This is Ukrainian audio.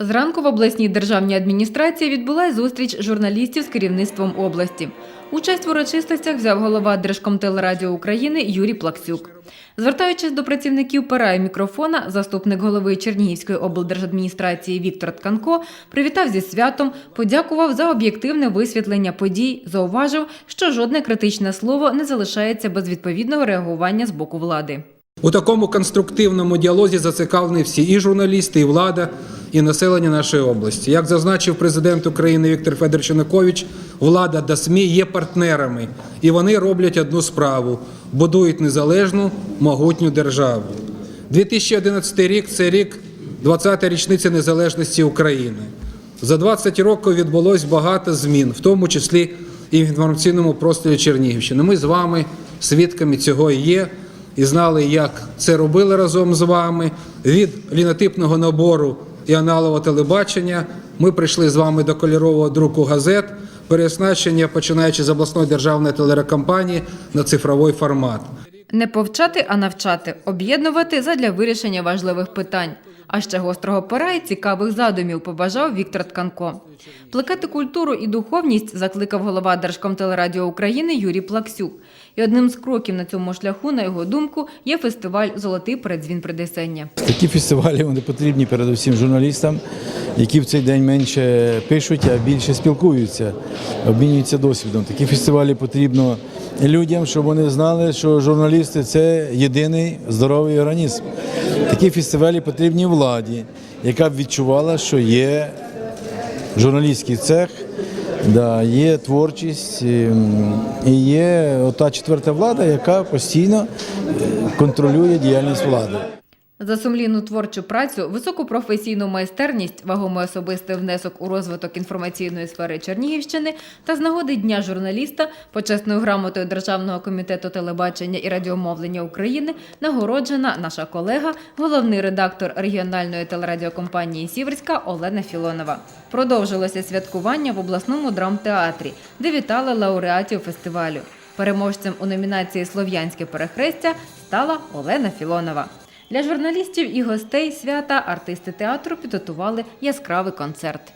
Зранку в обласній державній адміністрації відбулася зустріч журналістів з керівництвом області. Участь в урочистостях взяв голова Держкомтелерадіо України Юрій Плаксюк. Звертаючись до працівників пера і мікрофона, заступник голови Чернігівської облдержадміністрації Віктор Тканко привітав зі святом, подякував за об'єктивне висвітлення подій, зауважив, що жодне критичне слово не залишається без відповідного реагування з боку влади. У такому конструктивному діалозі зацікавлені всі і журналісти, і влада, і населення нашої області. Як зазначив президент України Віктор Федорович Янукович, влада та СМІ є партнерами, і вони роблять одну справу будують незалежну, могутню державу. 2011 рік це рік 20-та річниця незалежності України. За 20 років відбулось багато змін, в тому числі і в інформаційному просторі Чернігівщини. Ми з вами свідками цього є і знали, як це робили разом з вами. Від лінотипного набору і аналого телебачення ми прийшли з вами до кольорового друку газет, переоснащення, починаючи з обласної державної телерекомпанії на цифровий формат. Не повчати, а навчати, об'єднувати задля вирішення важливих питань. А ще гострого пера і цікавих задумів побажав Віктор Тканко. Плекати культуру і духовність закликав голова Держкомтелерадіо України Юрій Плаксюк. І одним з кроків на цьому шляху, на його думку, є фестиваль Золотий передзвін Придесення. Такі фестивалі вони потрібні передусім журналістам, які в цей день менше пишуть, а більше спілкуються, обмінюються досвідом. Такі фестивалі потрібно людям, щоб вони знали, що журналісти це єдиний здоровий організм. Такі фестивалі потрібні владі, яка б відчувала, що є журналістський цех, да, є творчість ем, і є та четверта влада, яка постійно е, контролює діяльність влади. За сумлінну творчу працю, високу професійну майстерність, вагомий особистий внесок у розвиток інформаційної сфери Чернігівщини та з нагоди Дня журналіста почесною грамотою Державного комітету телебачення і радіомовлення України нагороджена наша колега, головний редактор регіональної телерадіокомпанії Сіверська Олена Філонова. Продовжилося святкування в обласному драмтеатрі, де вітали лауреатів фестивалю. Переможцем у номінації Слов'янське перехрестя стала Олена Філонова. Для журналістів і гостей свята артисти театру підготували яскравий концерт.